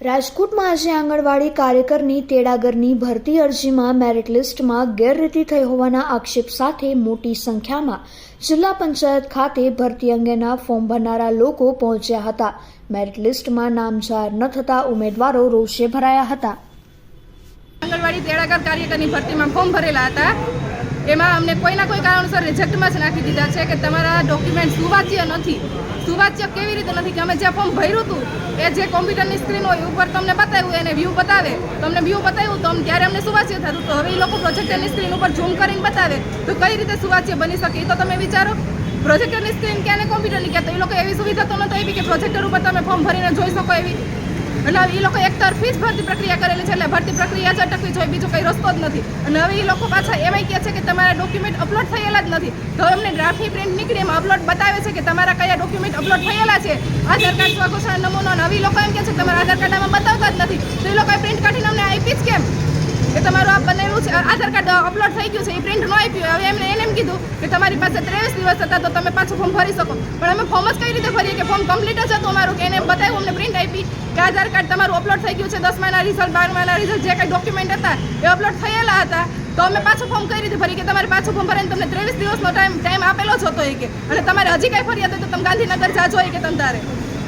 રાજકોટમાં આજે આંગણવાડી કાર્યકરની તેડાગરની ભરતી અરજીમાં મેરિટ લિસ્ટમાં ગેરરીતિ થઈ હોવાના આક્ષેપ સાથે મોટી સંખ્યામાં જિલ્લા પંચાયત ખાતે ભરતી અંગેના ફોર્મ ભરનારા લોકો પહોંચ્યા હતા. મેરિટ લિસ્ટમાં નામ જાહેર ન થતા ઉમેદવારો રોષે ભરાયા હતા. આંગણવાડી તેડાગર કાર્યકરની ભરતીમાં ફોર્મ ભરેલા હતા. એમાં અમને કોઈના કોઈ કારણસર રિજેક્ટમાં જ નાખી દીધા છે કે તમારા ડોક્યુમેન્ટ સુવાચ્ય નથી. સુવાચ્ય કેવી રીતે નથી કે અમે જે ફોર્મ ભર્યું હતું, એ જે કોમ્પ્યુટરની સ્ક્રીન હોય ઉપર તમને બતાવ્યું, એને વ્યૂ બતાવે. તમને વ્યૂ બતાવ્યું તો ત્યારે અમને સુવાચ્ય થતું. તો હવે એ લોકો પ્રોજેક્ટરની સ્ક્રીન ઉપર ઝૂમ કરીને બતાવે. તો કઈ રીતે સુવાચ્ય બની શકે એ તો તમે વિચારો. પ્રોજેક્ટરની સ્ક્રીન ક્યાં કોમ્પ્યુટરની ક્યાં તો એ લોકો એવી સુવિધા તો નહોતી આપી કે પ્રોજેક્ટર ઉપર તમે ફોર્મ ભરીને જોઈ શકો એવી. એટલે હવે એ લોકો એક તરફી જ ભરતી પ્રક્રિયા કરેલી છે, એટલે ભરતી પ્રક્રિયા જ અટકવી જોઈએ, બીજો કંઈ રસ્તો જ નથી. અને હવે એ લોકો પાછા એવાય કહે છે કે તમારા ડોક્યુમેન્ટ અપલોડ થયેલા જ નથી. તો અમને ડ્રાફ્ટની પ્રિન્ટ નીકળી, એમાં અપલોડ બતાવે છે કે તમારા કયા ડોક્યુમેન્ટ અપલોડ થયેલા છે. આધાર કાર્ડ સ્વઘોષણ નમૂનો. અને લોકો એમ કહે છે તમારા આધાર કાર્ડ આમાં બતાવતા જ નથી. તો એ લોકોએ પ્રિન્ટ કાઢીને અમને આપી જ કે આધાર કાર્ડ અપલોડ થઈ ગયું છે, એ પ્રિન્ટ ન આપ્યું હવે એમને એને એમ કીધું કે તમારી પાસે ત્રેવીસ દિવસ હતા તો તમે પાછું ફોર્મ ભરી શકો. પણ અમે ફોર્મ જ કઈ રીતે ભરીએ કે ફોર્મ કમ્પ્લીટ જ હતું અમારું, કે એને બતાવ્યું, અમને પ્રિન્ટ આપી કે આધાર કાર્ડ તમારું અપલોડ થઈ ગયું છે દસ મહિના રિઝલ્ટ મહિના રિઝલ્ટ જે કંઈ ડોક્યુમેન્ટ હતા, એ અપલોડ થયેલા હતા. તો અમે પાછું ફોર્મ કઈ રીતે ભરી કે તમારે પાછું ફોર્મ ભરીને તમને ત્રેવીસ દિવસનો ટાઈમ ટાઈમ આપેલો જ હતો એ કે. અને તમારે હજી કાંઈ ફરિયાદ હોય તો તમે ગાંધીનગર જાજો એ કે તમે તારે.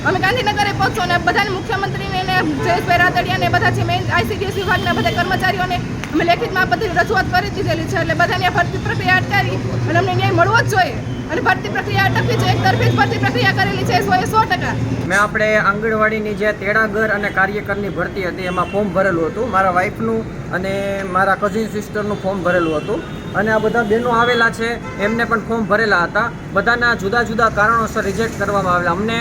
અમે ગાંધીનગરે પહોંચો અને બધાને મુખ્યમંત્રીને ને જયેશભાઈ રાદડિયાને બધા જે મેઇન આઈસીડીએસ વિભાગના બધા કર્મચારીઓને અમે લેખિતમાં બધી રજૂઆત કરી દીધેલી છે એટલે બધાને ભરતી પ્રક્રિયા અટકાવી અને અમને ન્યાય મળવો જ જોઈએ. અને ભરતી પ્રક્રિયા અટકવી છે એક તરફી ભરતી પ્રક્રિયા કરેલી છે સો એ સો ટકા. મેં આપણે આંગણવાડીની જે તેડાગર અને કાર્યકરની ભરતી હતી, એમાં ફોર્મ ભરેલું હતું. મારા વાઈફનું અને મારા કઝિન સિસ્ટરનું ફોર્મ ભરેલું હતું. અને આ બધા બહેનો આવેલા છે, એમને પણ ફોર્મ ભરેલા હતા. બધાના જુદા જુદા કારણોસર રિજેક્ટ કરવામાં આવેલા. અમને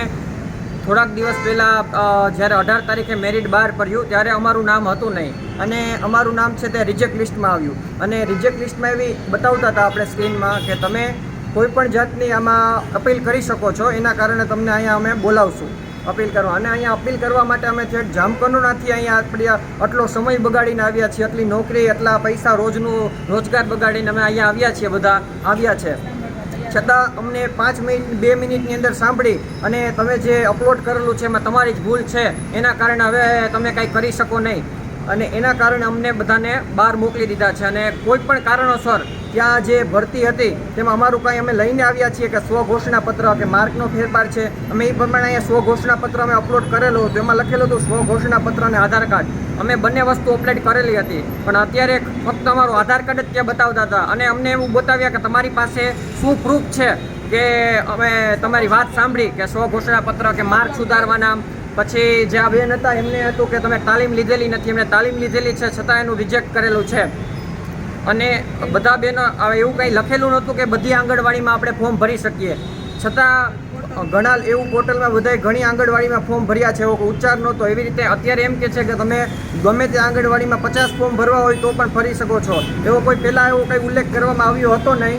થોડાક દિવસ પહેલાં જ્યારે અઢાર તારીખે મેરિટ બહાર પડ્યું, ત્યારે અમારું નામ હતું નહીં. અને અમારું નામ છે તે રિજેક્ટ લિસ્ટમાં આવ્યું. અને રિજેક્ટ લિસ્ટમાં એવી બતાવતા હતા આપણે સ્ક્રીનમાં કે તમે કોઈપણ જાતની આમાં અપીલ કરી શકો છો, એના કારણે તમને અહીંયા અમે બોલાવશું. અપીલ કરવા. અને અહીંયા અપીલ કરવા માટે અમે છે જામકંડોનાથી અહીંયા આપણે આટલો સમય બગાડીને આવ્યા છીએ, આટલી નોકરી એટલા પૈસા રોજનું રોજગાર બગાડીને અમે અહીંયા આવ્યા છીએ, બધા આવ્યા છે. છતાં અમને પાંચ મિનિટ, બે મિનિટની અંદર સાંભળી અને તમે જે અપલોડ કરેલું છે એમાં તમારી જ ભૂલ છે. એના કારણે હવે તમે કાંઈ કરી શકો નહીં. અને એના કારણે અમને બધાને બહાર મોકલી દીધા છે અને કોઈ પણ કારણોસર ત્યાં જે ભરતી હતી, તેમાં અમારું કાંઈ અમે લઈને આવ્યા છીએ કે સ્વઘોષણા પત્ર કે માર્કનો ફેરફાર છે. અમે એ પ્રમાણે અહીંયા સ્વઘોષણા પત્ર અમે અપલોડ કરેલું હતું. એમાં લખેલું હતું સ્વઘોષણા પત્ર અને આધાર કાર્ડ. અમે બંને વસ્તુ અપલોડ કરેલી હતી. પણ અત્યારે ફક્ત અમારું આધાર કાર્ડ જ ત્યાં બતાવતા હતા. અને અમને એવું બતાવ્યા કે તમારી પાસે શું પ્રૂફ છે કે અમે તમારી વાત સાંભળી કે સ્વઘોષણા પત્ર કે માર્ક સુધારવાના પછી જે આ બેન હતા, એમને હતું કે તમે તાલીમ લીધેલી નથી એમને તાલીમ લીધેલી છે, છતાં એનું રિજેક્ટ કરેલું છે. અને બધા બેનો એવું કંઈ લખેલું નહોતું કે બધી આંગણવાડીમાં આપણે ફોર્મ ભરી શકીએ. છતાં ઘણા એવું પોર્ટલમાં બધાએ ઘણી આંગણવાડીમાં ફોર્મ ભર્યા છે, એવો ઉચ્ચાર નહોતો. એવી રીતે અત્યારે એમ કે છે કે તમે ગમે તે આંગણવાડીમાં પચાસ ફોર્મ ભરવા હોય તો પણ ભરી શકો છો. એવો કોઈ પહેલાં એવો કંઈ ઉલ્લેખ કરવામાં આવ્યો હતો નહીં?